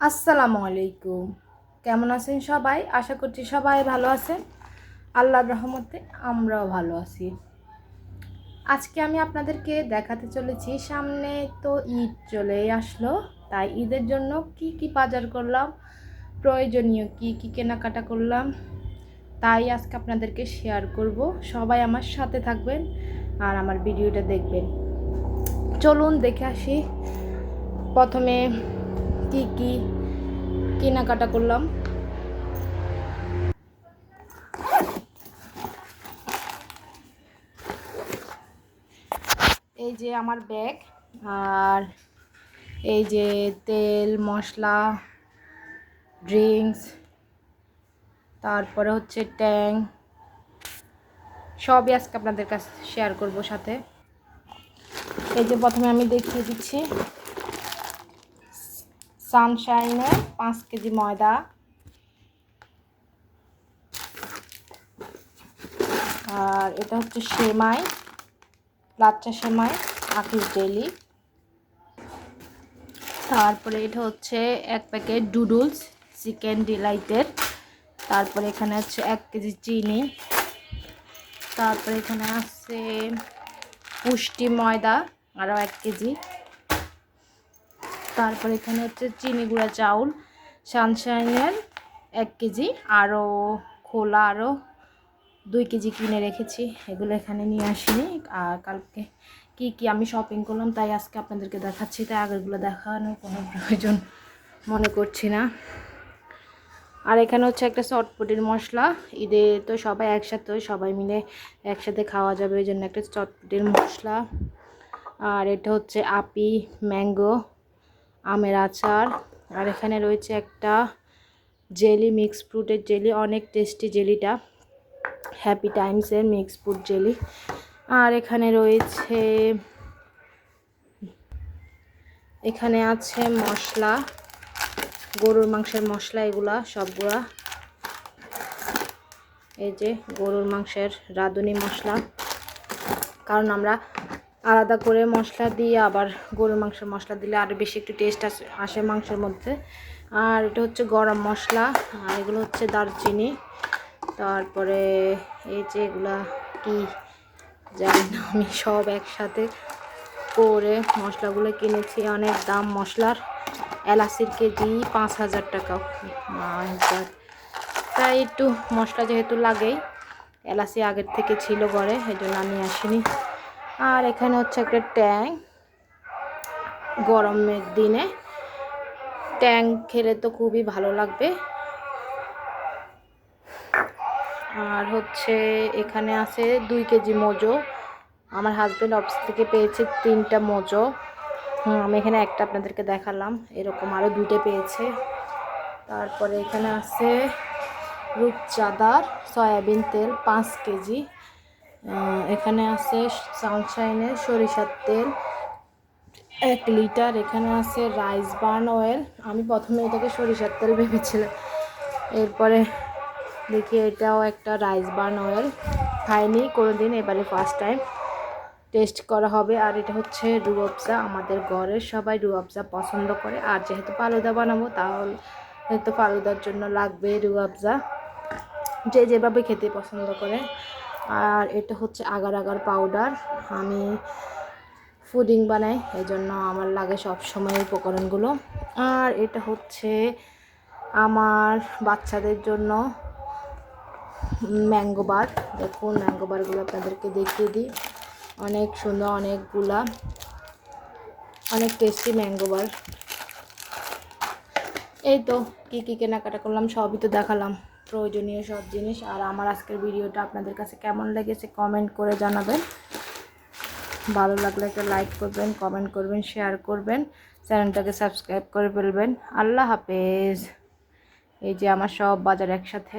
আসসালামু আলাইকুম। কেমন আছেন সবাই? আশা করছি সবাই ভালো আছেন। আল্লাহর রহমতে আমরাও ভালো আছি। আজকে আমি আপনাদেরকে দেখাতে চলেছি, সামনে তো ঈদ চলে আসলো, তাই ঈদের জন্য কি কি বাজার করলাম, প্রয়োজনীয় কি কি কেনাকাটা করলাম, তাই আজকে আপনাদেরকে শেয়ার করব। সবাই আমার সাথে থাকবেন আর আমার ভিডিওটা দেখবেন। চলুন দেখে আসি। প্রথমে কি কি, কেনাকাটা করলাম। এই যে আমার ব্যাগ, আর এই যে তেল, মশলা, ড্রিঙ্কস, তারপরে হচ্ছে ট্যাং, সবই আজকে আপনাদের কাছে শেয়ার করব সাথে। এই যে প্রথমে আমি দেখিয়ে দিচ্ছি। সানশাইনের পাঁচ কেজি ময়দা। আর এটা হচ্ছে সেমাই, লাচ্চা সেমাই আকিস ডেলি তারপরে এটা হচ্ছে এক প্যাকেট ডুডলস চিকেন ডিলাইটের তারপরে এখানে হচ্ছে এক কেজি চিনি। তারপরে এখানে আছে পুষ্টি ময়দা, আরও এক কেজি। তারপর এখানে হচ্ছে চিনি গুঁড়া চাউল, সানশাইনের এক কেজি আরও খোলা আরও দুই কেজি কিনে রেখেছি। এগুলো এখানে নিয়ে আসিনি। আর কালকে কি কি আমি শপিং করলাম তাই আজকে আপনাদেরকে দেখাচ্ছি। তাই আগেরগুলো দেখানোর কোনো প্রয়োজন মনে করছি না। আর এখানে হচ্ছে একটা চটপটির মশলা। ঈদে তো সবাই একসাথে, সবাই মিলে একসাথে খাওয়া যাবে। ওই জন্য একটা চটপটির মশলা। আর এটা হচ্ছে আপি ম্যাঙ্গো আমের আচার। আর এখানে রয়েছে একটা জেলি মিক্স ফ্রুটের জেলি, অনেক টেস্টি জেলিটা। হ্যাপি টাইমসের মিক্স ফ্রুট জেলি। আর এখানে রয়েছে, এখানে আছে মশলা, গরুর মাংসের মশলা এগুলা সবগুলা। এই যে গরুর মাংসের রাঁধুনি মশলা। কারণ আমরা আলাদা করে মশলা দিয়ে আবার গরুর মাংসের মশলা দিলে আরও বেশি একটু টেস্ট আসে আসে মাংসের মধ্যে। আর এটা হচ্ছে গরম মশলা, আর এগুলো হচ্ছে দারচিনি। তারপরে এই যে এগুলা কি জানি না আমি সব একসাথে করে মশলাগুলো কিনেছি। অনেক দাম মশলার। এলাচির কেজি পাঁচ হাজার টাকা। তাই একটু মশলা যেহেতু লাগেই, এলাচি আগের থেকে ছিল ঘরে এই জন্য আমি আসিনি। আর এখানে হচ্ছে একটা ট্যাং গরমের দিনে। ট্যাং খেলে তো খুবই ভালো লাগবে। আর হচ্ছে এখানে আছে দুই কেজি মোজো। আমার হাজব্যান্ড অফিস থেকে পেয়েছে তিনটা মোজো। আমি এখানে একটা আপনাদেরকে দেখালাম। এরকম আরও দুইটা পেয়েছে। তারপরে এখানে আছে রূপচাঁদার সয়াবিন তেল পাঁচ কেজি। এখানে আছে সানশাইনের সরিষার তেল, এক লিটার এখানে আছে রাইস বার্ন অয়েল আমি প্রথমে এটাকে সরিষার তেল ভেবেছিলাম। এরপরে দেখি এটাও একটা রাইস বার্ন অয়েল খাইনি কোনো দিন এবারে ফার্স্ট টাইম টেস্ট করা হবে। আর এটা হচ্ছে রুয়াবজা আমাদের ঘরের সবাই রুয়াবজা পছন্দ করে। আর যেহেতু ফালুদা বানাবো, তাহলে তো ফালুদার জন্য লাগবে রুয়াবজা যে যেভাবে খেতে পছন্দ করে। আর এটা হচ্ছে আগার আগার পাউডার আমি ফুডিং বানাই এই জন্য আমার লাগে সব সময় উপকরণগুলো। আর এটা হচ্ছে আমার বাচ্চাদের জন্য ম্যাঙ্গো বার। দেখুন, ম্যাঙ্গো বারগুলো আপনাদেরকে দেখিয়ে দিই। অনেক সুন্দর, অনেকগুলা, অনেক টেস্টি ম্যাঙ্গো বার। এই তো, কী কী কেনাকাটা করলাম, সবই তো দেখালাম। প্রয়োজনীয় সব জিনিস। আর আমার আজকের ভিডিওটা আপনাদের কাছে কেমন লেগেছে কমেন্ট করে জানাবেন। ভালো লাগলে একটা লাইক করবেন কমেন্ট করবেন শেয়ার করবেন। চ্যানেলটাকে সাবস্ক্রাইব করে ফেলবেন। আল্লাহ হাফেজ। এই যে আমার সব বাজার একসাথে